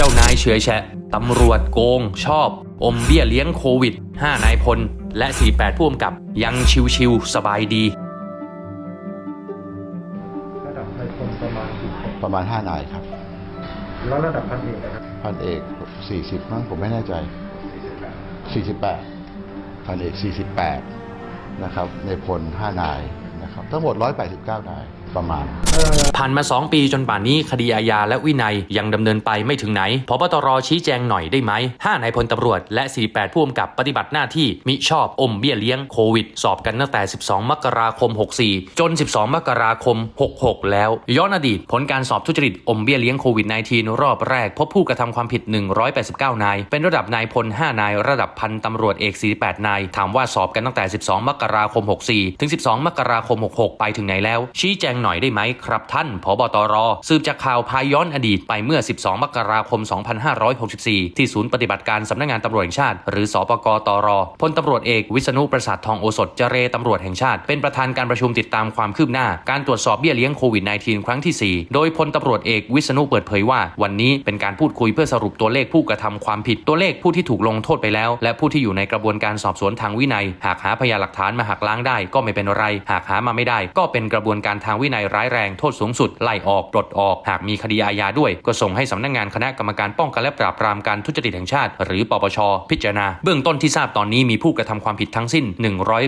เจ้านายเฉือยแฉะตำรวจโกง ชอบ อมเบี้ยเลี้ยงโควิด 5 นายพล และ 48ผู้กำกับยังชิวๆสบายดี ระดับนายพลประมาณกี่คนประมาณ 5 นายครับ แล้วระดับพันเอกนะครับพันเอก 40มั้งผมไม่แน่ใจ 48 พันเอก 48 นะครับ ในพล 5 นายนะครับ ทั้งหมด 189 นาย ประมาณเอ่อผ่านมา 2 ปีจนป่านนี้คดีอาญาและวินัยยังดำเนินไปไม่ถึงไหนพบตรชี้แจงหน่อยได้ไหม5นายพลตำรวจและ 48 ผู้กำกับปฏิบัติหน้าที่มิชอบอมเบี้ยเลี้ยงโควิด สอบกันตั้งแต่ 12 มกราคม 64 จน 12 มกราคม 66 แล้ว ย้อนอดีต ผลการสอบทุจริตอมเบี้ยเลี้ยงโควิด -19 รอบแรก พบผู้กระทำความผิด 189 นาย เป็นระดับนายพล 5 นาย ระดับพันตำรวจเอก 48 นาย ถามว่าสอบกันตั้งแต่ 12 มกราคม 64 ถึง 12 มกราคม 66 ไปถึงไหนแล้ว ชี้แจงหน่อยได้ไหมครับท่านผบตรสืบจากข่าวพาย้อนอดีตไปเมื่อ 12 มกราคม 2564 ที่ศูนย์ปฏิบัติการสำนักงานตำรวจแห่งชาติ หรือสปกตรพลตำรวจเอกวิษณุประสาททองโอสถเจเรตำรวจแห่งชาติ เป็นประธานการประชุมติดตามความคืบหน้า การตรวจสอบเบี้ยเลี้ยงโควิด -19 ครั้งที่ 4 โดยพลตำรวจเอกวิษณุเปิดเผยว่า วันนี้เป็นการพูดคุยเพื่อสรุปตัวเลขผู้กระทำความผิดตัวเลขผู้ที่ถูกลงโทษไปแล้ว และผู้ที่อยู่ในกระบวนการสอบสวนทางวินัย หากหาพยานหลักฐานมาหักล้างได้ก็ไม่เป็นไร หากหามาไม่ได้ ก็เป็นกระบวนการทางวินัยร้ายแรงโทษสูงสุดไล่ออกปลดออก หากมีคดีอาญาด้วย ก็ส่งให้สำนักงานคณะกรรมการป้องกันและปราบปรามการทุจริตแห่งชาติ หรือปปชพิจารณา เบื้องต้นที่ทราบตอนนี้มีผู้กระทำความผิดทั้งสิ้น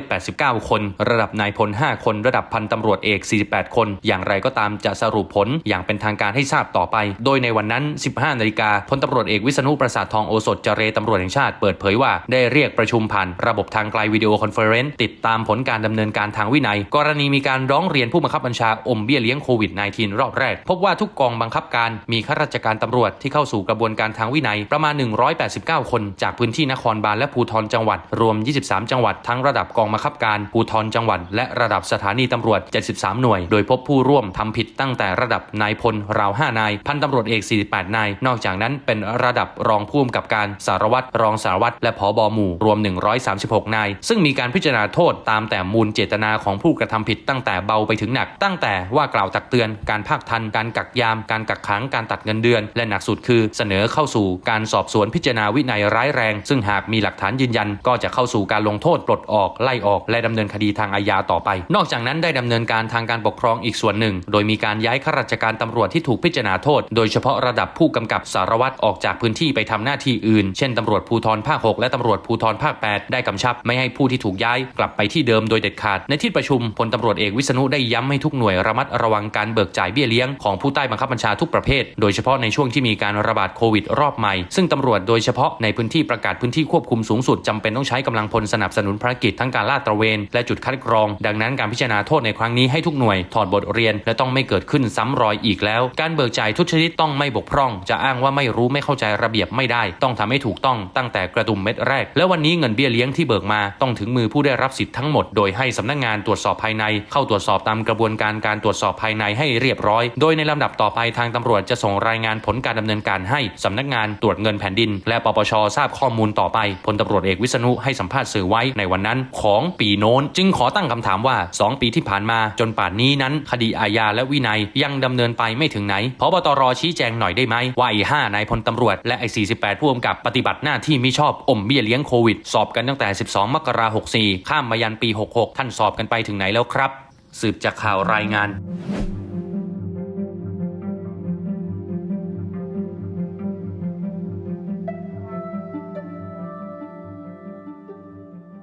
189 คน ระดับนายพล 5 คน ระดับพันตำรวจเอก 48 คน อย่างไรก็ตามจะสรุปผลอย่างเป็นทางการให้ทราบต่อไป โดยในวันนั้น 15 นาฬิกาพลตำรวจเอกวิษณุประสาททองโอสถเจเรตำรวจแห่งชาติเปิดเผยว่าได้เรียกประชุมผ่านระบบทางไกลวิดีโอคอนเฟอเรนซ์ติดตามผลการดำเนินการทางวินัย กรณีมีการร้องเรียนผู้บังคับบัญชาอมเบี้ยเลี้ยงโควิด -19 รอบแรก พบว่าทุกกองบังคับการมีข้าราชการตำรวจที่เข้าสู่กระบวนการทางวินัยประมาณ 189 คน จากพื้นที่นครบาลและภูธรจังหวัด รวม 23 จังหวัดทั้งระดับกองบังคับการภูธรจังหวัด และระดับสถานีตำรวจ 73 หน่วย โดยพบผู้ร่วมทำผิดตั้งแต่ระดับนายพลราว 5 นาย พันตำรวจเอก 48 นาย นอกจากนั้นเป็นระดับรองผู้กำกับการสารวัตรรองสารวัตรและผอบอหมู่รวม 136 นาย ซึ่งมีการพิจารณาโทษตามแต่มูลเจตนาของผู้กระทำผิดตั้งแต่เบาไปถึงหนักตั้งแต่ว่ากล่าวตักเตือนการภาคทัน การกักยาม การกักขังการตัดเงินเดือน และหนักสุดคือเสนอเข้าสู่การสอบสวนพิจารณาวินัยร้ายแรง ซึ่งหากมีหลักฐานยืนยัน ก็จะเข้าสู่การลงโทษปลดออกไล่ออกและดำเนินคดีทางอาญาต่อไป นอกจากนั้นได้ดำเนินการทางการปกครองอีกส่วนหนึ่ง โดยมีการย้ายข้าราชการตำรวจที่ถูกพิจารณาโทษ โดยเฉพาะระดับผู้กำกับสารวัตรออกจากพื้นที่ไปทำหน้าที่อื่น เช่นตำรวจภูธรภาค 6 และตำรวจภูธรภาค 8 ได้กำชับ ไม่ให้ผู้ที่ถูกย้ายกลับไปที่เดิมโดยเด็ดขาด ในที่ประชุมพลตำรวจเอกวิษณุได้ย้ำให้ทุกหน่วยระมัดระวังการเบิกจ่ายเบี้ยเลี้ยงของผู้ใต้บังคับบัญชาทุกประเภท โดยเฉพาะในช่วงที่มีการระบาดโควิดรอบใหม่ ซึ่งตำรวจโดยเฉพาะในพื้นที่ประกาศพื้นที่ควบคุมสูงสุดจำเป็นต้องใช้กำลังพลสนับสนุนภารกิจทั้งการลาดตระเวนและจุดคัดกรอง ดังนั้นการพิจารณาโทษในครั้งนี้ให้ทุกหน่วยถอดบทเรียน และต้องไม่เกิดขึ้นซ้ำรอยอีกแล้ว การเบิกจ่ายทุกชนิดต้องไม่บกพร่อง จะอ้างว่าไม่รู้ไม่เข้าใจระเบียบไม่ได้ ต้องทำให้ถูกต้องตั้งแต่กระดุมเม็ดแรก และวันนี้เงินเบี้ยเลี้ยงที่เบิกมาต้องถึงมือผู้ได้รับสิทธิ์ทั้งหมดโดยให้สำนักงานตรวจสอบภายในเข้าตรวจสอบตามกระบวนการการตรวจสอบภายในให้เรียบร้อย โดยในลำดับต่อไปทางตำรวจจะส่งรายงานผลการดำเนินการให้สำนักงานตรวจเงินแผ่นดิน และปปชทราบข้อมูลต่อไปพลตำรวจเอกวิษณุให้สัมภาษณ์สื่อไว้ในวันนั้นของปีโน้น จึงขอตั้งคำถามว่า 2 ปีที่ผ่านมาจนป่านนี้นั้น คดีอาญาและวินัยยังดำเนินไปไม่ถึงไหนพบตรชี้แจงหน่อยได้ไหมว่าไอ้ห้านายพลตำรวจและไอ้48 ผู้กำกับปฏิบัติหน้าที่มิชอบอมเบี้ยเลี้ยงโควิด สอบกันตั้งแต่ 12 มกราคม64 ข้ามมายันปี 66 ท่านสอบกันไปถึงไหนแล้วครับ สืบจากข่าวรายงาน